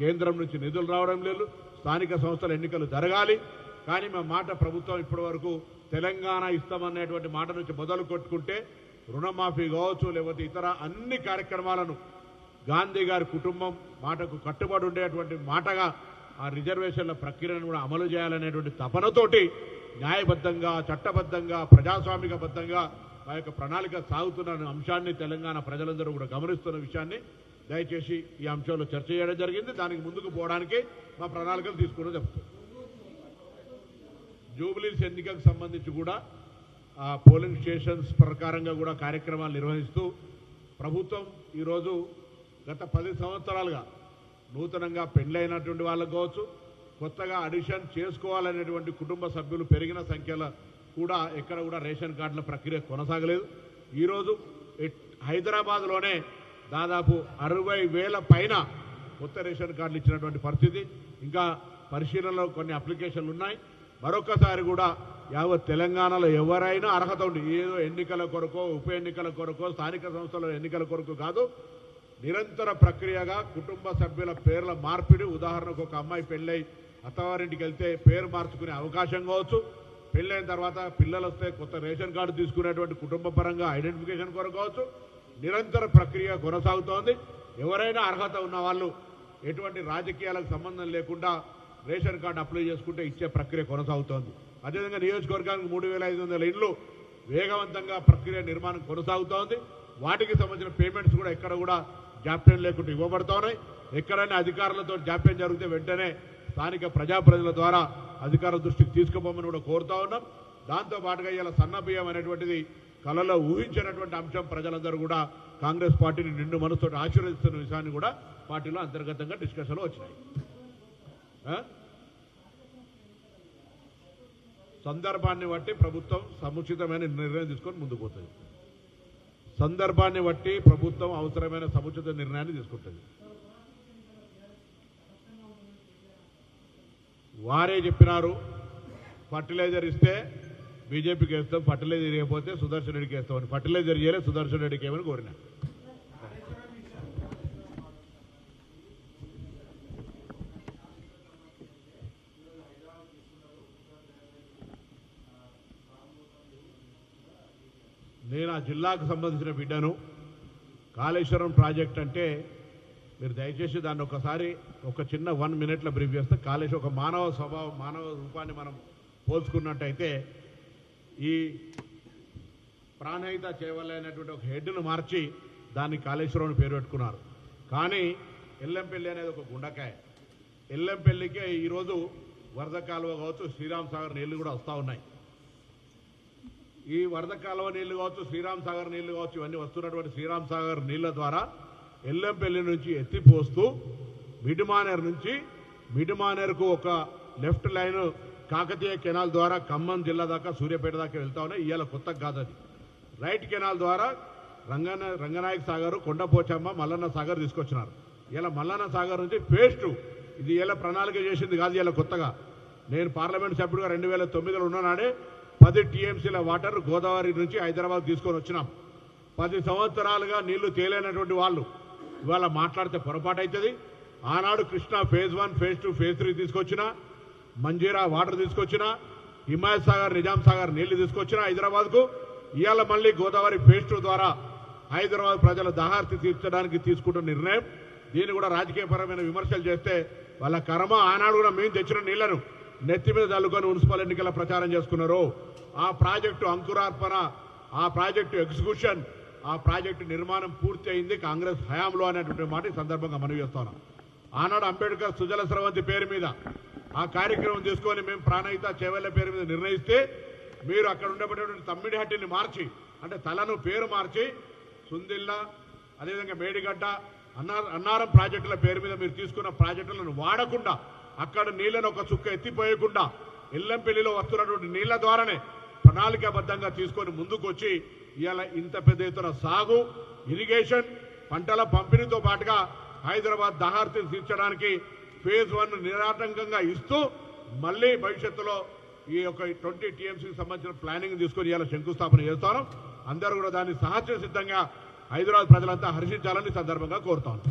కేంద్రం నుంచి నిధులు రావడం లేదు. స్థానిక సంస్థల ఎన్నికలు జరగాలి. కానీ మా మాట ప్రభుత్వం ఇప్పటి వరకు తెలంగాణ ఇస్తామనేటువంటి మాట నుంచి మొదలు కొట్టుకుంటే రుణమాఫీ కావచ్చు లేకపోతే ఇతర అన్ని కార్యక్రమాలను గాంధీ గారి కుటుంబం మాటకు కట్టుబడి ఉండేటువంటి మాటగా ఆ రిజర్వేషన్ల ప్రక్రియను కూడా అమలు చేయాలనేటువంటి తపనతోటి న్యాయబద్ధంగా చట్టబద్ధంగా ప్రజాస్వామికబద్ధంగా ఆ యొక్క ప్రణాళిక సాగుతున్న అంశాన్ని తెలంగాణ ప్రజలందరూ కూడా గమనిస్తున్న విషయాన్ని దయచేసి ఈ అంశంలో చర్చ చేయడం జరిగింది. దానికి ముందుకు పోవడానికి మా ప్రణాళికలు తీసుకుని చెప్తాం. జూబిలీస్ ఎన్నికకు సంబంధించి కూడా ఆ పోలింగ్ స్టేషన్స్ ప్రకారంగా కూడా కార్యక్రమాలు నిర్వహిస్తూ ప్రభుత్వం ఈరోజు గత పది సంవత్సరాలుగా నూతనంగా పెండ్లైనటువంటి వాళ్ళకు కావచ్చు కొత్తగా అడిషన్ చేసుకోవాలనేటువంటి కుటుంబ సభ్యులు పెరిగిన సంఖ్యలో కూడా ఎక్కడ కూడా రేషన్ కార్డుల ప్రక్రియ కొనసాగలేదు. ఈరోజు హైదరాబాద్లోనే దాదాపు అరవై వేల పైన కొత్త రేషన్ కార్డులు ఇచ్చినటువంటి పరిస్థితి. ఇంకా పరిశీలనలో కొన్ని అప్లికేషన్లు ఉన్నాయి. మరొకసారి కూడా యావత్ తెలంగాణలో ఎవరైనా అర్హత ఉండి ఏదో ఎన్నికల కొరకో ఉప ఎన్నికల కొరకో స్థానిక సంస్థల ఎన్నికల కొరకు కాదు నిరంతర ప్రక్రియగా కుటుంబ సభ్యుల పేర్ల మార్పిడి. ఉదాహరణకు ఒక అమ్మాయి పెళ్ళై అత్తవారింటికి వెళ్తే పేరు మార్చుకునే అవకాశం కావచ్చు. పెళ్ళైన తర్వాత పిల్లలు వస్తే కొత్త రేషన్ కార్డు తీసుకునేటువంటి కుటుంబ పరంగా ఐడెంటిఫికేషన్ కొరకు కావచ్చు. నిరంతర ప్రక్రియ కొనసాగుతోంది. ఎవరైనా అర్హత ఉన్న వాళ్ళు ఎటువంటి రాజకీయాలకు సంబంధం లేకుండా రేషన్ కార్డు అప్లై చేసుకుంటే ఇచ్చే ప్రక్రియ కొనసాగుతోంది. అదేవిధంగా నియోజకవర్గానికి మూడు వేల ఐదు వందల ఇండ్లు వేగవంతంగా ప్రక్రియ నిర్మాణం కొనసాగుతోంది. వాటికి సంబంధించిన పేమెంట్స్ కూడా ఎక్కడ కూడా జాప్యం లేకుండా ఇవ్వబడుతున్నాయి ఎక్కడైనా అధికారులతో జాప్యం జరిగితే వెంటనే స్థానిక ప్రజాప్రతినిధుల ద్వారా అధికారుల దృష్టికి తీసుకుపోమని కూడా కోరుతా ఉన్నాం. దాంతో పాటుగా ఇలా సన్న బియ్యం అనేటువంటిది కళలో ఊహించినటువంటి అంశం ప్రజలందరూ కూడా కాంగ్రెస్ పార్టీని నిండు మనసుతో ఆశీర్వదిస్తున్న విషయాన్ని కూడా పార్టీలో అంతర్గతంగా డిస్కషన్లో వచ్చినాయి. సందర్భాన్ని బట్టి ప్రభుత్వం సముచితమైన నిర్ణయం తీసుకొని ముందుకు పోతుంది. సందర్భాన్ని బట్టి ప్రభుత్వం అవసరమైన సముచిత నిర్ణయాన్ని తీసుకుంటుంది. వారే చెప్పినారు ఫర్టిలైజర్ ఇస్తే బీజేపీకి వేస్తాం ఫర్టిలైజర్ ఇవ్వకపోతే సుదర్శన్ రెడ్డికి వేస్తామని. ఫర్టిలైజర్ చేయలే సుదర్శన్ రెడ్డికి ఏమని కోరినా. నేను ఆ జిల్లాకు సంబంధించిన బిడ్డను. కాళేశ్వరం ప్రాజెక్ట్ అంటే మీరు దయచేసి దాన్ని ఒకసారి ఒక చిన్న వన్ మినిట్లో బ్రీఫ్ చేస్తే కాళేశ్వరం ఒక మానవ స్వభావం మానవ రూపాన్ని మనం పోల్చుకున్నట్టయితే ఈ ప్రాణహిత చేయవలైనటువంటి ఒక హెడ్ను మార్చి దాన్ని కాళేశ్వరం పేరు పెట్టుకున్నారు. కానీ ఎల్లంపల్లి అనేది ఒక గుండకాయ. ఎల్లంపల్లికే ఈరోజు వరద కాలువ కావచ్చు శ్రీరామ్ సాగర్ నీళ్ళు కూడా వస్తూ ఉన్నాయి. ఈ వరద కాలువ నీళ్ళు కావచ్చు శ్రీరామ్ సాగర్ నీళ్ళు కావచ్చు ఇవన్నీ వస్తున్నటువంటి శ్రీరామ్ సాగర్ నీళ్ళ ద్వారా ఎల్లంపల్లి నుంచి ఎత్తిపోస్తూ మిడిమానేర్ నుంచి మిడిమానేర్కు ఒక లెఫ్ట్ లైన్ కాకతీయ కెనాల్ ద్వారా ఖమ్మం జిల్లా దాకా సూర్యాపేట దాకా వెళ్తా ఉన్నాయి. ఇవాళ కొత్త కాదు అది. రైట్ కెనాల్ ద్వారా రంగన రంగనాయక సాగర్ కొండపోచమ్మ మల్లన్న సాగర్ తీసుకొచ్చినారు. ఇలా మల్లన్న సాగర్ నుంచి పేస్ట్ ఇది ఇలా ప్రణాళిక చేసింది కాదు ఇలా కొత్తగా. నేను పార్లమెంట్ సభ్యుడిగా రెండు వేల తొమ్మిదిలో ఉన్ననాడే పది టీఎంసీల వాటర్ గోదావరి నుంచి హైదరాబాద్ తీసుకొని వచ్చినాం. పది సంవత్సరాలుగా నీళ్ళు తేలేనటువంటి వాళ్ళు ఇవాళ మాట్లాడితే పొరపాటు అవుతుంది ఆనాడు Krishna phase one phase two phase three తీసుకొచ్చిన మంజీరా వాటర్ తీసుకొచ్చిన హిమాయత్ సాగర్ నిజాం సాగర్ నీళ్ళు తీసుకొచ్చిన హైదరాబాద్కు ఇవాళ మళ్ళీ గోదావరి పేస్ట్ ద్వారా హైదరాబాద్ ప్రజల దాహార్తి తీర్చడానికి తీసుకుంటున్న నిర్ణయం. దీన్ని కూడా రాజకీయపరమైన విమర్శలు చేస్తే వాళ్ళ కర్మ ఆనాడు కూడా మేము తెచ్చిన నీళ్ళను నెత్తి మీద చల్లుకొని మున్సిపల్ ఎన్నికల ప్రచారం చేసుకున్నారు. ఆ ప్రాజెక్టు అంకురార్పణ ఆ ప్రాజెక్టు ఎగ్జిక్యూషన్ ఆ ప్రాజెక్టు నిర్మాణం పూర్తి అయింది కాంగ్రెస్ హయాంలో అనేటువంటి మాట ఈ సందర్భంగా మనవి చేస్తున్నాం ఆనాడు అంబేద్కర్ సుజల స్రవంతి పేరు మీద ఆ కార్యక్రమం తీసుకొని మేము ప్రాణహిత చేవెళ్ళ పేరు మీద నిర్ణయిస్తే మీరు అక్కడ ఉండబడేటువంటి తమ్మిడిహట్టిని మార్చి అంటే తలను పేరు మార్చి సుందిల్లా అదేవిధంగా మేడిగడ్డ అన్నార అన్నారం ప్రాజెక్టుల పేరు మీద మీరు తీసుకున్న ప్రాజెక్టులను వాడకుండా అక్కడ నీళ్ళను ఒక చుక్క ఎత్తిపోయకుండా ఎల్లంపల్లిలో వస్తున్నటువంటి నీళ్ళ ద్వారానే ప్రణాళికాబద్ధంగా తీసుకొని ముందుకు వచ్చి ఇవాళ ఇంత పెద్ద ఎత్తున సాగు ఇరిగేషన్ పంటల పంపిణీతో పాటుగా హైదరాబాద్ దహార్తిని తీర్చడానికి ఫేజ్ వన్ నిరాటంకంగా ఇస్తూ మళ్ళీ భవిష్యత్తులో ఈ యొక్క ట్వంటీ టీఎంసీకి సంబంధించిన ప్లానింగ్ తీసుకొని ఇవాళ శంకుస్థాపన చేస్తాను. అందరూ కూడా దాన్ని సహజ సిద్ధంగా హైదరాబాద్ ప్రజలంతా హర్షించాలని సందర్భంగా కోరుతాను